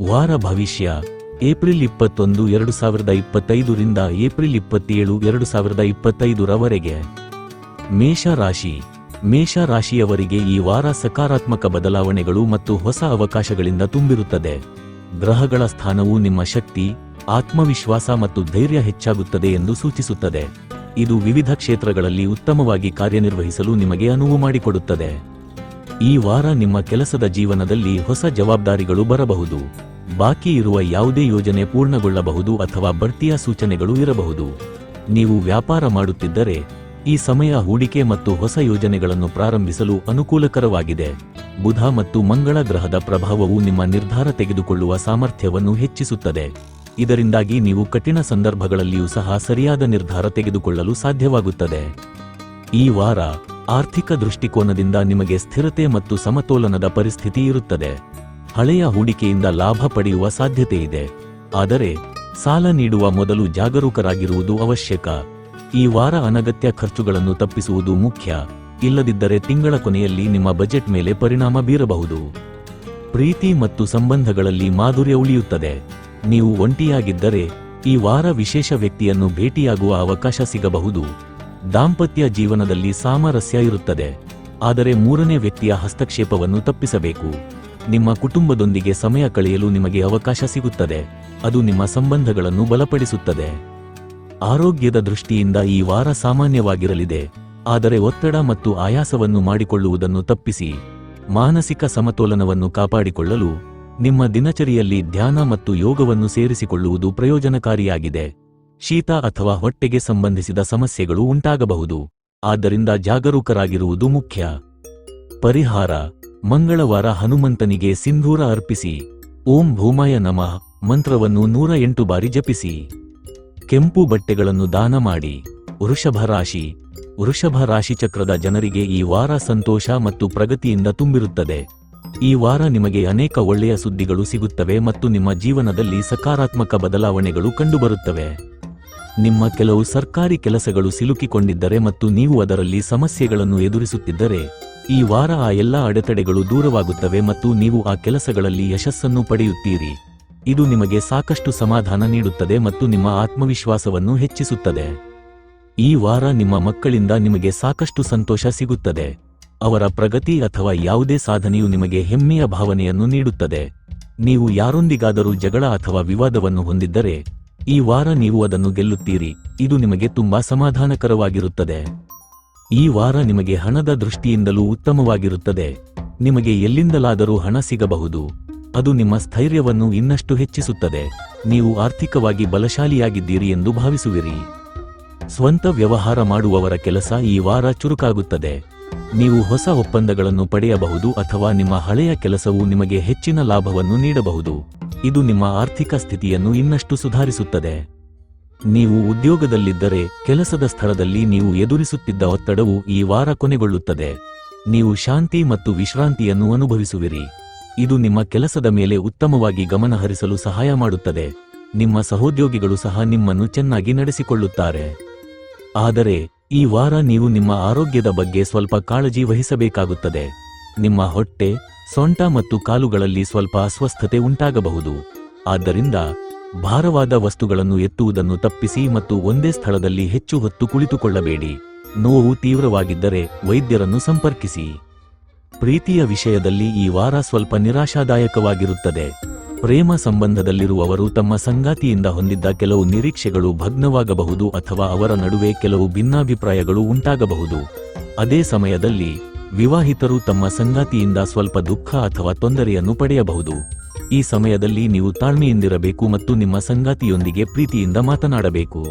ವಾರ ಭವಿಷ್ಯ, ಏಪ್ರಿಲ್ ಇಪ್ಪತ್ತೊಂದು, ಎರಡು ಸಾವಿರದ ಇಪ್ಪತ್ತೈದರಿಂದ ಏಪ್ರಿಲ್ ಇಪ್ಪತ್ತೇಳು, ಎರಡು ಸಾವಿರದ ಇಪ್ಪತ್ತೈದರವರೆಗೆ ಮೇಷ ರಾಶಿ, ಮೇಷ ರಾಶಿಯವರಿಗೆ ಈ ವಾರ ಸಕಾರಾತ್ಮಕ ಬದಲಾವಣೆಗಳು ಮತ್ತು ಹೊಸ ಅವಕಾಶಗಳಿಂದ ತುಂಬಿರುತ್ತದೆ. ಗ್ರಹಗಳ ಸ್ಥಾನವು ನಿಮ್ಮ ಶಕ್ತಿ, ಆತ್ಮವಿಶ್ವಾಸ ಮತ್ತು ಧೈರ್ಯ ಹೆಚ್ಚಾಗುತ್ತದೆ ಎಂದು ಸೂಚಿಸುತ್ತದೆ. ಇದು ವಿವಿಧ ಕ್ಷೇತ್ರಗಳಲ್ಲಿ ಉತ್ತಮವಾಗಿ ಕಾರ್ಯನಿರ್ವಹಿಸಲು ನಿಮಗೆ ಅನುವು ಮಾಡಿಕೊಡುತ್ತದೆ. ಈ ವಾರ ನಿಮ್ಮ ಕೆಲಸದ ಜೀವನದಲ್ಲಿ ಹೊಸ ಜವಾಬ್ದಾರಿಗಳು ಬರಬಹುದು. ಬಾಕಿ ಇರುವ ಯಾವುದೇ ಯೋಜನೆ ಪೂರ್ಣಗೊಳ್ಳಬಹುದು ಅಥವಾ ಬಡ್ತಿಯ ಸೂಚನೆಗಳು ಇರಬಹುದು. ನೀವು ವ್ಯಾಪಾರ ಮಾಡುತ್ತಿದ್ದರೆ, ಈ ಸಮಯ ಹೂಡಿಕೆ ಮತ್ತು ಹೊಸ ಯೋಜನೆಗಳನ್ನು ಪ್ರಾರಂಭಿಸಲು ಅನುಕೂಲಕರವಾಗಿದೆ. ಬುಧ ಮತ್ತು ಮಂಗಳ ಗ್ರಹದ ಪ್ರಭಾವವು ನಿಮ್ಮ ನಿರ್ಧಾರ ತೆಗೆದುಕೊಳ್ಳುವ ಸಾಮರ್ಥ್ಯವನ್ನು ಹೆಚ್ಚಿಸುತ್ತದೆ. ಇದರಿಂದಾಗಿ ನೀವು ಕಠಿಣ ಸಂದರ್ಭಗಳಲ್ಲಿಯೂ ಸಹ ಸರಿಯಾದ ನಿರ್ಧಾರ ತೆಗೆದುಕೊಳ್ಳಲು ಸಾಧ್ಯವಾಗುತ್ತದೆ. ಈ ವಾರ ಆರ್ಥಿಕ ದೃಷ್ಟಿಕೋನದಿಂದ ನಿಮಗೆ ಸ್ಥಿರತೆ ಮತ್ತು ಸಮತೋಲನದ ಪರಿಸ್ಥಿತಿ ಇರುತ್ತದೆ. ಹಳೆಯ ಹೂಡಿಕೆಯಿಂದ ಲಾಭ ಪಡೆಯುವ ಸಾಧ್ಯತೆಯಿದೆ. ಆದರೆ, ಸಾಲ ನೀಡುವ ಮೊದಲು ಜಾಗರೂಕರಾಗಿರುವುದು ಅವಶ್ಯಕ. ಈ ವಾರ ಅನಗತ್ಯ ಖರ್ಚುಗಳನ್ನು ತಪ್ಪಿಸುವುದು ಮುಖ್ಯ. ಇಲ್ಲದಿದ್ದರೆ ತಿಂಗಳ ಕೊನೆಯಲ್ಲಿ ನಿಮ್ಮ ಬಜೆಟ್ ಮೇಲೆ ಪರಿಣಾಮ ಬೀರಬಹುದು. ಪ್ರೀತಿ ಮತ್ತು ಸಂಬಂಧಗಳಲ್ಲಿ ಮಾಧುರ್ಯ ಉಳಿಯುತ್ತದೆ. ನೀವು ಒಂಟಿಯಾಗಿದ್ದರೆ, ಈ ವಾರ ವಿಶೇಷ ವ್ಯಕ್ತಿಯನ್ನು ಭೇಟಿಯಾಗುವ ಅವಕಾಶ ಸಿಗಬಹುದು. ದಾಂಪತ್ಯ ಜೀವನದಲ್ಲಿ ಸಾಮರಸ್ಯ ಇರುತ್ತದೆ. ಆದರೆ ಮೂರನೇ ವ್ಯಕ್ತಿಯ ಹಸ್ತಕ್ಷೇಪವನ್ನು ತಪ್ಪಿಸಬೇಕು. ನಿಮ್ಮ ಕುಟುಂಬದೊಂದಿಗೆ ಸಮಯ ಕಳೆಯಲು ನಿಮಗೆ ಅವಕಾಶ ಸಿಗುತ್ತದೆ. ಅದು ನಿಮ್ಮ ಸಂಬಂಧಗಳನ್ನು ಬಲಪಡಿಸುತ್ತದೆ. ಆರೋಗ್ಯದ ದೃಷ್ಟಿಯಿಂದ ಈ ವಾರ ಸಾಮಾನ್ಯವಾಗಿರಲಿದೆ. ಆದರೆ ಒತ್ತಡ ಮತ್ತು ಆಯಾಸವನ್ನು ಮಾಡಿಕೊಳ್ಳುವುದನ್ನು ತಪ್ಪಿಸಿ. ಮಾನಸಿಕ ಸಮತೋಲನವನ್ನು ಕಾಪಾಡಿಕೊಳ್ಳಲು ನಿಮ್ಮ ದಿನಚರಿಯಲ್ಲಿ ಧ್ಯಾನ ಮತ್ತು ಯೋಗವನ್ನು ಸೇರಿಸಿಕೊಳ್ಳುವುದು ಪ್ರಯೋಜನಕಾರಿಯಾಗಿದೆ. ಶೀತ ಅಥವಾ ಹೊಟ್ಟೆಗೆ ಸಂಬಂಧಿಸಿದ ಸಮಸ್ಯೆಗಳು ಉಂಟಾಗಬಹುದು. ಆದ್ದರಿಂದ ಜಾಗರೂಕರಾಗಿರುವುದು ಮುಖ್ಯ. ಪರಿಹಾರ. ಮಂಗಳವಾರ ಹನುಮಂತನಿಗೆ ಸಿಂಧೂರ ಅರ್ಪಿಸಿ. ಓಂ ಭೂಮಯ ನಮಃ. ಮಂತ್ರವನ್ನು ನೂರ ಎಂಟು ಬಾರಿ ಜಪಿಸಿ. ಕೆಂಪು ಬಟ್ಟೆಗಳನ್ನು ದಾನ ಮಾಡಿ. ವೃಷಭ ರಾಶಿ. ವೃಷಭ ರಾಶಿ ಚಕ್ರದ ಜನರಿಗೆ ಈ ವಾರ ಸಂತೋಷ ಮತ್ತು ಪ್ರಗತಿಯಿಂದ ತುಂಬಿರುತ್ತದೆ. ಈ ವಾರ ನಿಮಗೆ ಅನೇಕ ಒಳ್ಳೆಯ ಸುದ್ದಿಗಳು ಸಿಗುತ್ತವೆ ಮತ್ತು ನಿಮ್ಮ ಜೀವನದಲ್ಲಿ ಸಕಾರಾತ್ಮಕ ಬದಲಾವಣೆಗಳು ಕಂಡುಬರುತ್ತವೆ. ನಿಮ್ಮ ಕೆಲವು ಸರ್ಕಾರಿ ಕೆಲಸಗಳು ಸಿಲುಕಿಕೊಂಡಿದ್ದರೆ ಮತ್ತು ನೀವು ಅದರಲ್ಲಿ ಸಮಸ್ಯೆಗಳನ್ನು ಎದುರಿಸುತ್ತಿದ್ದರೆ, ಈ ವಾರ ಆ ಎಲ್ಲ ಅಡೆತಡೆಗಳು ದೂರವಾಗುತ್ತವೆ ಮತ್ತು ನೀವು ಆ ಕೆಲಸಗಳಲ್ಲಿ ಯಶಸ್ಸನ್ನು ಪಡೆಯುತ್ತೀರಿ. ಇದು ನಿಮಗೆ ಸಾಕಷ್ಟು ಸಮಾಧಾನ ನೀಡುತ್ತದೆ ಮತ್ತು ನಿಮ್ಮ ಆತ್ಮವಿಶ್ವಾಸವನ್ನು ಹೆಚ್ಚಿಸುತ್ತದೆ. ಈ ವಾರ ನಿಮ್ಮ ಮಕ್ಕಳಿಂದ ನಿಮಗೆ ಸಾಕಷ್ಟು ಸಂತೋಷ ಸಿಗುತ್ತದೆ. ಅವರ ಪ್ರಗತಿ ಅಥವಾ ಯಾವುದೇ ಸಾಧನೆಯು ನಿಮಗೆ ಹೆಮ್ಮೆಯ ಭಾವನೆಯನ್ನು ನೀಡುತ್ತದೆ. ನೀವು ಯಾರೊಂದಿಗಾದರೂ ಜಗಳ ಅಥವಾ ವಿವಾದವನ್ನು ಹೊಂದಿದ್ದರೆ ಈ ವಾರ ನೀವು ಅದನ್ನು ಗೆಲ್ಲುತ್ತೀರಿ. ಇದು ನಿಮಗೆ ತುಂಬಾ ಸಮಾಧಾನಕರವಾಗಿರುತ್ತದೆ. ಈ ವಾರ ನಿಮಗೆ ಹಣದ ದೃಷ್ಟಿಯಿಂದಲೂ ಉತ್ತಮವಾಗಿರುತ್ತದೆ. ನಿಮಗೆ ಎಲ್ಲಿಂದಲಾದರೂ ಹಣ ಸಿಗಬಹುದು. ಅದು ನಿಮ್ಮ ಸ್ಥೈರ್ಯವನ್ನು ಇನ್ನಷ್ಟು ಹೆಚ್ಚಿಸುತ್ತದೆ. ನೀವು ಆರ್ಥಿಕವಾಗಿ ಬಲಶಾಲಿಯಾಗಿದ್ದೀರಿ ಎಂದು ಭಾವಿಸುವಿರಿ. ಸ್ವಂತ ವ್ಯವಹಾರ ಮಾಡುವವರ ಕೆಲಸ ಈ ವಾರ ಚುರುಕಾಗುತ್ತದೆ. ನೀವು ಹೊಸ ಒಪ್ಪಂದಗಳನ್ನು ಪಡೆಯಬಹುದು ಅಥವಾ ನಿಮ್ಮ ಹಳೆಯ ಕೆಲಸವು ನಿಮಗೆ ಹೆಚ್ಚಿನ ಲಾಭವನ್ನು ನೀಡಬಹುದು. ಇದು ನಿಮ್ಮ ಆರ್ಥಿಕ ಸ್ಥಿತಿಯನ್ನು ಇನ್ನಷ್ಟು ಸುಧಾರಿಸುತ್ತದೆ. ನೀವು ಉದ್ಯೋಗದಲ್ಲಿದ್ದರೆ ಕೆಲಸದ ಸ್ಥಳದಲ್ಲಿ ನೀವು ಎದುರಿಸುತ್ತಿದ್ದ ಒತ್ತಡವು ಈ ವಾರ ಕೊನೆಗೊಳ್ಳುತ್ತದೆ. ನೀವು ಶಾಂತಿ ಮತ್ತು ವಿಶ್ರಾಂತಿಯನ್ನು ಅನುಭವಿಸುವಿರಿ. ಇದು ನಿಮ್ಮ ಕೆಲಸದ ಮೇಲೆ ಉತ್ತಮವಾಗಿ ಗಮನಹರಿಸಲು ಸಹಾಯ ಮಾಡುತ್ತದೆ. ನಿಮ್ಮ ಸಹೋದ್ಯೋಗಿಗಳು ಸಹ ನಿಮ್ಮನ್ನು ಚೆನ್ನಾಗಿ ನಡೆಸಿಕೊಳ್ಳುತ್ತಾರೆ. ಆದರೆ, ಈ ವಾರ ನೀವು ನಿಮ್ಮ ಆರೋಗ್ಯದ ಬಗ್ಗೆ ಸ್ವಲ್ಪ ಕಾಳಜಿ ವಹಿಸಬೇಕಾಗುತ್ತದೆ. ನಿಮ್ಮ ಹೊಟ್ಟೆ, ಸೊಂಟ ಮತ್ತು ಕಾಲುಗಳಲ್ಲಿ ಸ್ವಲ್ಪ ಅಸ್ವಸ್ಥತೆ ಉಂಟಾಗಬಹುದು. ಆದ್ದರಿಂದ ಭಾರವಾದ ವಸ್ತುಗಳನ್ನು ಎತ್ತುವುದನ್ನು ತಪ್ಪಿಸಿ ಮತ್ತು ಒಂದೇ ಸ್ಥಳದಲ್ಲಿ ಹೆಚ್ಚು ಹೊತ್ತು ಕುಳಿತುಕೊಳ್ಳಬೇಡಿ. ನೋವು ತೀವ್ರವಾಗಿದ್ದರೆ ವೈದ್ಯರನ್ನು ಸಂಪರ್ಕಿಸಿ. ಪ್ರೀತಿಯ ವಿಷಯದಲ್ಲಿ ಈ ವಾರ ಸ್ವಲ್ಪ ನಿರಾಶಾದಾಯಕವಾಗಿರುತ್ತದೆ. ಪ್ರೇಮ ಸಂಬಂಧದಲ್ಲಿರುವವರು ತಮ್ಮ ಸಂಗಾತಿಯಿಂದ ಹೊಂದಿದ್ದ ಕೆಲವು ನಿರೀಕ್ಷೆಗಳು ಭಗ್ನವಾಗಬಹುದು ಅಥವಾ ಅವರ ನಡುವೆ ಕೆಲವು ಭಿನ್ನಾಭಿಪ್ರಾಯಗಳು ಉಂಟಾಗಬಹುದು. ಅದೇ ಸಮಯದಲ್ಲಿ ವಿವಾಹಿತರು ತಮ್ಮ ಸಂಗಾತಿಯಿಂದ ಸ್ವಲ್ಪ ದುಃಖ ಅಥವಾ ತೊಂದರೆಯನ್ನು ಪಡೆಯಬಹುದು. ಈ ಸಮಯದಲ್ಲಿ ನೀವು ತಾಳ್ಮೆಯಿಂದಿರಬೇಕು ಮತ್ತು ನಿಮ್ಮ ಸಂಗಾತಿಯೊಂದಿಗೆ ಪ್ರೀತಿಯಿಂದ ಮಾತನಾಡಬೇಕು.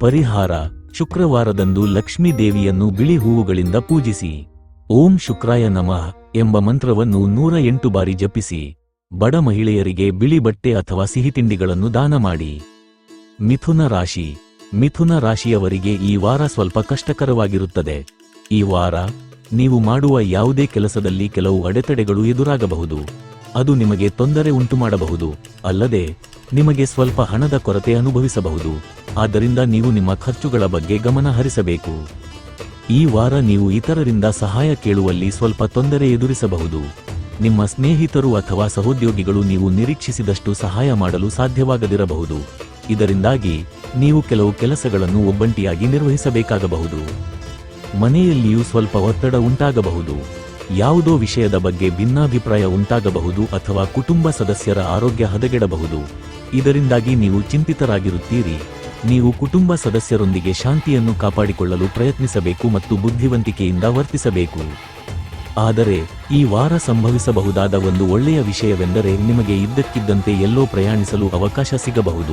ಪರಿಹಾರ, ಶುಕ್ರವಾರದಂದು ಲಕ್ಷ್ಮೀ ದೇವಿಯನ್ನು ಬಿಳಿ ಹೂವುಗಳಿಂದ ಪೂಜಿಸಿ. ಓಂ ಶುಕ್ರಾಯ ನಮಃ ಎಂಬ ಮಂತ್ರವನ್ನು ನೂರ ಎಂಟು ಬಾರಿ ಜಪಿಸಿ. ಬಡ ಮಹಿಳೆಯರಿಗೆ ಬಿಳಿ ಬಟ್ಟೆ ಅಥವಾ ಸಿಹಿತಿಂಡಿಗಳನ್ನು ದಾನ ಮಾಡಿ. ಮಿಥುನ ರಾಶಿ, ಮಿಥುನ ರಾಶಿಯವರಿಗೆ ಈ ವಾರ ಸ್ವಲ್ಪ ಕಷ್ಟಕರವಾಗಿರುತ್ತದೆ. ಈ ವಾರ ನೀವು ಮಾಡುವ ಯಾವುದೇ ಕೆಲಸದಲ್ಲಿ ಕೆಲವು ಅಡೆತಡೆಗಳು ಎದುರಾಗಬಹುದು. ಅದು ನಿಮಗೆ ತೊಂದರೆ ಉಂಟುಮಾಡಬಹುದು. ಅಲ್ಲದೆ, ನಿಮಗೆ ಸ್ವಲ್ಪ ಹಣದ ಕೊರತೆ ಅನುಭವಿಸಬಹುದು. ಆದ್ದರಿಂದ ನೀವು ನಿಮ್ಮ ಖರ್ಚುಗಳ ಬಗ್ಗೆ ಗಮನ ಹರಿಸಬೇಕು. ಈ ವಾರ ನೀವು ಇತರರಿಂದ ಸಹಾಯ ಕೇಳುವಲ್ಲಿ ಸ್ವಲ್ಪ ತೊಂದರೆ ಎದುರಿಸಬಹುದು. ನಿಮ್ಮ ಸ್ನೇಹಿತರು ಅಥವಾ ಸಹೋದ್ಯೋಗಿಗಳು ನೀವು ನಿರೀಕ್ಷಿಸಿದಷ್ಟು ಸಹಾಯ ಮಾಡಲು ಸಾಧ್ಯವಾಗದಿರಬಹುದು. ಇದರಿಂದಾಗಿ, ನೀವು ಕೆಲವು ಕೆಲಸಗಳನ್ನು ಒಬ್ಬಂಟಿಯಾಗಿ ನಿರ್ವಹಿಸಬೇಕಾಗಬಹುದು. ಮನೆಯಲ್ಲಿಯೂ ಸ್ವಲ್ಪ ಒತ್ತಡ ಉಂಟಾಗಬಹುದು. ಯಾವುದೋ ವಿಷಯದ ಬಗ್ಗೆ ಭಿನ್ನಾಭಿಪ್ರಾಯ ಉಂಟಾಗಬಹುದು ಅಥವಾ ಕುಟುಂಬ ಸದಸ್ಯರ ಆರೋಗ್ಯ ಹದಗೆಡಬಹುದು. ಇದರಿಂದಾಗಿ ನೀವು ಚಿಂತಿತರಾಗಿರುತ್ತೀರಿ. ನೀವು ಕುಟುಂಬ ಸದಸ್ಯರೊಂದಿಗೆ ಶಾಂತಿಯನ್ನು ಕಾಪಾಡಿಕೊಳ್ಳಲು ಪ್ರಯತ್ನಿಸಬೇಕು ಮತ್ತು ಬುದ್ಧಿವಂತಿಕೆಯಿಂದ ವರ್ತಿಸಬೇಕು. ಆದರೆ, ಈ ವಾರ ಸಂಭವಿಸಬಹುದಾದ ಒಂದು ಒಳ್ಳೆಯ ವಿಷಯವೆಂದರೆ ನಿಮಗೆ ಇದ್ದಕ್ಕಿದ್ದಂತೆ ಎಲ್ಲೋ ಪ್ರಯಾಣಿಸಲು ಅವಕಾಶ ಸಿಗಬಹುದು.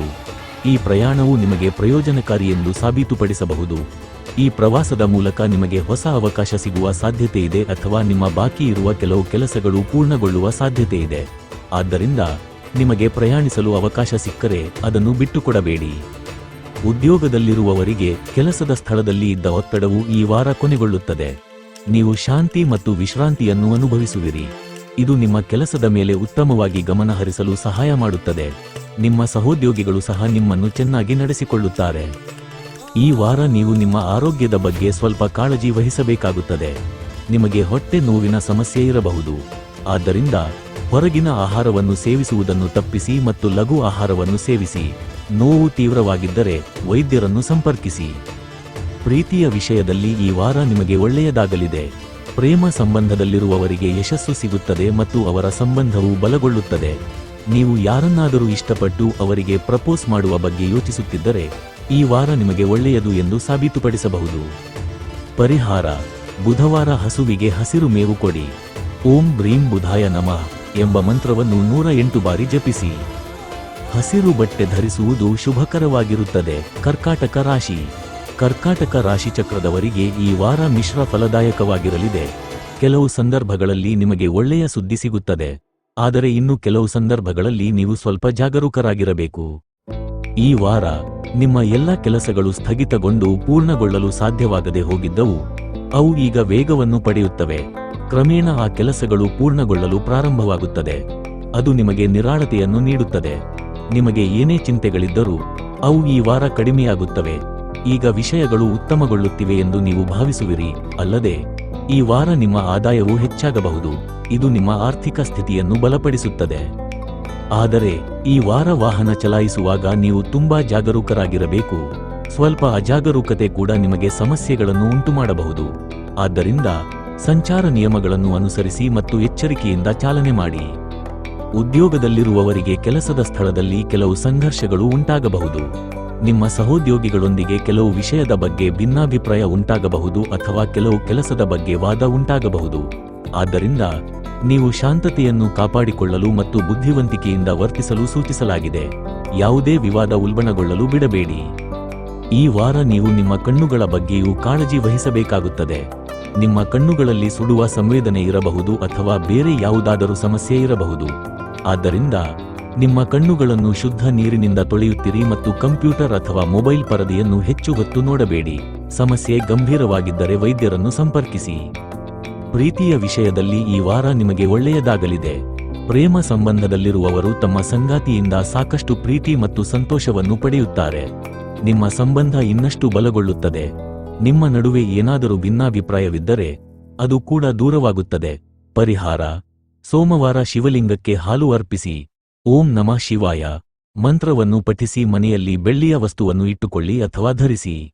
ಈ ಪ್ರಯಾಣವು ನಿಮಗೆ ಪ್ರಯೋಜನಕಾರಿ ಎಂದು ಸಾಬೀತುಪಡಿಸಬಹುದು. ಈ ಪ್ರವಾಸದ ಮೂಲಕ ನಿಮಗೆ ಹೊಸ ಅವಕಾಶ ಸಿಗುವ ಸಾಧ್ಯತೆ ಇದೆ ಅಥವಾ ನಿಮ್ಮ ಬಾಕಿ ಇರುವ ಕೆಲವು ಕೆಲಸಗಳು ಪೂರ್ಣಗೊಳ್ಳುವ ಸಾಧ್ಯತೆ ಇದೆ. ಆದ್ದರಿಂದ ನಿಮಗೆ ಪ್ರಯಾಣಿಸಲು ಅವಕಾಶ ಸಿಕ್ಕರೆ ಅದನ್ನು ಬಿಟ್ಟುಕೊಡಬೇಡಿ. ಉದ್ಯೋಗದಲ್ಲಿರುವವರಿಗೆ ಕೆಲಸದ ಸ್ಥಳದಲ್ಲಿ ಇದ್ದ ಒತ್ತಡವು ಈ ವಾರ ಕೊನೆಗೊಳ್ಳುತ್ತದೆ. ನೀವು ಶಾಂತಿ ಮತ್ತು ವಿಶ್ರಾಂತಿಯನ್ನು ಅನುಭವಿಸುವಿರಿ. ಇದು ನಿಮ್ಮ ಕೆಲಸದ ಮೇಲೆ ಉತ್ತಮವಾಗಿ ಗಮನ ಹರಿಸಲು ಸಹಾಯ ಮಾಡುತ್ತದೆ. ನಿಮ್ಮ ಸಹೋದ್ಯೋಗಿಗಳು ಸಹ ನಿಮ್ಮನ್ನು ಚೆನ್ನಾಗಿ ನಡೆಸಿಕೊಳ್ಳುತ್ತಾರೆ. ಈ ವಾರ ನೀವು ನಿಮ್ಮ ಆರೋಗ್ಯದ ಬಗ್ಗೆ ಸ್ವಲ್ಪ ಕಾಳಜಿ ವಹಿಸಬೇಕಾಗುತ್ತದೆ. ನಿಮಗೆ ಹೊಟ್ಟೆ ನೋವಿನ ಸಮಸ್ಯೆ ಇರಬಹುದು. ಆದ್ದರಿಂದ ಹೊರಗಿನ ಆಹಾರವನ್ನು ಸೇವಿಸುವುದನ್ನು ತಪ್ಪಿಸಿ ಮತ್ತು ಲಘು ಆಹಾರವನ್ನು ಸೇವಿಸಿ. ನೋವು ತೀವ್ರವಾಗಿದ್ದರೆ ವೈದ್ಯರನ್ನು ಸಂಪರ್ಕಿಸಿ. ಪ್ರೀತಿಯ ವಿಷಯದಲ್ಲಿ ಈ ವಾರ ನಿಮಗೆ ಒಳ್ಳೆಯದಾಗಲಿದೆ. ಪ್ರೇಮ ಸಂಬಂಧದಲ್ಲಿರುವವರಿಗೆ ಯಶಸ್ಸು ಸಿಗುತ್ತದೆ ಮತ್ತು ಅವರ ಸಂಬಂಧವು ಬಲಗೊಳ್ಳುತ್ತದೆ. ನೀವು ಯಾರನ್ನಾದರೂ ಇಷ್ಟಪಟ್ಟು ಅವರಿಗೆ ಪ್ರಪೋಸ್ ಮಾಡುವ ಬಗ್ಗೆ ಯೋಚಿಸುತ್ತಿದ್ದರೆ ಈ ವಾರ ನಿಮಗೆ ಒಳ್ಳೆಯದು ಎಂದು ಸಾಬೀತುಪಡಿಸಬಹುದು. ಪರಿಹಾರ, ಬುಧವಾರ ಹಸುವಿಗೆ ಹಸಿರು ಮೇವು ಕೊಡಿ. ಓಂ ಬ್ರೀಂ ಬುಧಾಯ ನಮಃ ಎಂಬ ಮಂತ್ರವನ್ನು ನೂರ ಎಂಟು ಬಾರಿ ಜಪಿಸಿ. ಹಸಿರು ಬಟ್ಟೆ ಧರಿಸುವುದು ಶುಭಕರವಾಗಿರುತ್ತದೆ. ಕರ್ಕಾಟಕ ರಾಶಿ. ಕರ್ಕಾಟಕ ರಾಶಿ ಚಕ್ರದವರಿಗೆ ಈ ವಾರ ಮಿಶ್ರ ಫಲದಾಯಕವಾಗಿರಲಿದೆ. ಕೆಲವು ಸಂದರ್ಭಗಳಲ್ಲಿ ನಿಮಗೆ ಒಳ್ಳೆಯ ಸುದ್ದಿ ಸಿಗುತ್ತದೆ. ಆದರೆ ಇನ್ನು ಕೆಲವು ಸಂದರ್ಭಗಳಲ್ಲಿ ನೀವು ಸ್ವಲ್ಪ ಜಾಗರೂಕರಾಗಿರಬೇಕು. ಈ ವಾರ ನಿಮ್ಮ ಎಲ್ಲ ಕೆಲಸಗಳು ಸ್ಥಗಿತಗೊಂಡು ಪೂರ್ಣಗೊಳ್ಳಲು ಸಾಧ್ಯವಾಗದೆ ಹೋಗಿದ್ದವು. ಅವು ಈಗ ವೇಗವನ್ನು ಪಡೆಯುತ್ತವೆ. ಕ್ರಮೇಣ ಆ ಕೆಲಸಗಳು ಪೂರ್ಣಗೊಳ್ಳಲು ಪ್ರಾರಂಭವಾಗುತ್ತದೆ. ಅದು ನಿಮಗೆ ನಿರಾಳತೆಯನ್ನು ನೀಡುತ್ತದೆ. ನಿಮಗೆ ಏನೇ ಚಿಂತೆಗಳಿದ್ದರೂ ಅವು ಈ ವಾರ ಕಡಿಮೆಯಾಗುತ್ತವೆ. ಈಗ ವಿಷಯಗಳು ಉತ್ತಮಗೊಳ್ಳುತ್ತಿವೆ ಎಂದು ನೀವು ಭಾವಿಸುವಿರಿ. ಅಲ್ಲದೆ, ಈ ವಾರ ನಿಮ್ಮ ಆದಾಯವು ಹೆಚ್ಚಾಗಬಹುದು. ಇದು ನಿಮ್ಮ ಆರ್ಥಿಕ ಸ್ಥಿತಿಯನ್ನು ಬಲಪಡಿಸುತ್ತದೆ. ಆದರೆ, ಈ ವಾರ ವಾಹನ ಚಲಾಯಿಸುವಾಗ ನೀವು ತುಂಬಾ ಜಾಗರೂಕರಾಗಿರಬೇಕು. ಸ್ವಲ್ಪ ಅಜಾಗರೂಕತೆ ಕೂಡ ನಿಮಗೆ ಸಮಸ್ಯೆಗಳನ್ನು ಉಂಟುಮಾಡಬಹುದು. ಆದ್ದರಿಂದ, ಸಂಚಾರ ನಿಯಮಗಳನ್ನು ಅನುಸರಿಸಿ ಮತ್ತು ಎಚ್ಚರಿಕೆಯಿಂದ ಚಾಲನೆ ಮಾಡಿ. ಉದ್ಯೋಗದಲ್ಲಿರುವವರಿಗೆ ಕೆಲಸದ ಸ್ಥಳದಲ್ಲಿ ಕೆಲವು ಸಂಘರ್ಷಗಳು ಉಂಟಾಗಬಹುದು. ನಿಮ್ಮ ಸಹೋದ್ಯೋಗಿಗಳೊಂದಿಗೆ ಕೆಲವು ವಿಷಯದ ಬಗ್ಗೆ ಭಿನ್ನಾಭಿಪ್ರಾಯ ಉಂಟಾಗಬಹುದು ಅಥವಾ ಕೆಲವು ಕೆಲಸದ ಬಗ್ಗೆ ವಾದ ಉಂಟಾಗಬಹುದು. ಆದ್ದರಿಂದ ನೀವು ಶಾಂತತೆಯನ್ನು ಕಾಪಾಡಿಕೊಳ್ಳಲು ಮತ್ತು ಬುದ್ಧಿವಂತಿಕೆಯಿಂದ ವರ್ತಿಸಲು ಸೂಚಿಸಲಾಗಿದೆ. ಯಾವುದೇ ವಿವಾದ ಉಲ್ಬಣಗೊಳ್ಳಲು ಬಿಡಬೇಡಿ. ಈ ವಾರ ನೀವು ನಿಮ್ಮ ಕಣ್ಣುಗಳ ಬಗ್ಗೆಯೂ ಕಾಳಜಿ ವಹಿಸಬೇಕಾಗುತ್ತದೆ. ನಿಮ್ಮ ಕಣ್ಣುಗಳಲ್ಲಿ ಸುಡುವ ಸಂವೇದನೆ ಇರಬಹುದು ಅಥವಾ ಬೇರೆ ಯಾವುದಾದರೂ ಸಮಸ್ಯೆ ಇರಬಹುದು. ಆದ್ದರಿಂದ ನಿಮ್ಮ ಕಣ್ಣುಗಳನ್ನು ಶುದ್ಧ ನೀರಿನಿಂದ ತೊಳೆಯುತ್ತಿರಿ ಮತ್ತು ಕಂಪ್ಯೂಟರ್ ಅಥವಾ ಮೊಬೈಲ್ ಪರದೆಯನ್ನು ಹೆಚ್ಚು ಹೊತ್ತು ನೋಡಬೇಡಿ. ಸಮಸ್ಯೆ ಗಂಭೀರವಾಗಿದ್ದರೆ ವೈದ್ಯರನ್ನು ಸಂಪರ್ಕಿಸಿ. ಪ್ರೀತಿಯ ವಿಷಯದಲ್ಲಿ ಈ ವಾರ ನಿಮಗೆ ಒಳ್ಳೆಯದಾಗಲಿದೆ. ಪ್ರೇಮ ಸಂಬಂಧದಲ್ಲಿರುವವರು ತಮ್ಮ ಸಂಗಾತಿಯಿಂದ ಸಾಕಷ್ಟು ಪ್ರೀತಿ ಮತ್ತು ಸಂತೋಷವನ್ನು ಪಡೆಯುತ್ತಾರೆ. ನಿಮ್ಮ ಸಂಬಂಧ ಇನ್ನಷ್ಟು ಬಲಗೊಳ್ಳುತ್ತದೆ. ನಿಮ್ಮ ನಡುವೆ ಏನಾದರೂ ಭಿನ್ನಾಭಿಪ್ರಾಯವಿದ್ದರೆ, ಅದು ಕೂಡ ದೂರವಾಗುತ್ತದೆ. ಪರಿಹಾರ. ಸೋಮವಾರ ಶಿವಲಿಂಗಕ್ಕೆ ಹಾಲು ಅರ್ಪಿಸಿ. ಓಂ ನಮಃ ಶಿವಾಯ. ಮಂತ್ರವನ್ನು ಪಠಿಸಿ ಮನೆಯಲ್ಲಿ ಬೆಳ್ಳಿಯ ವಸ್ತುವನ್ನು ಇಟ್ಟುಕೊಳ್ಳಿ ಅಥವಾ ಧರಿಸಿ.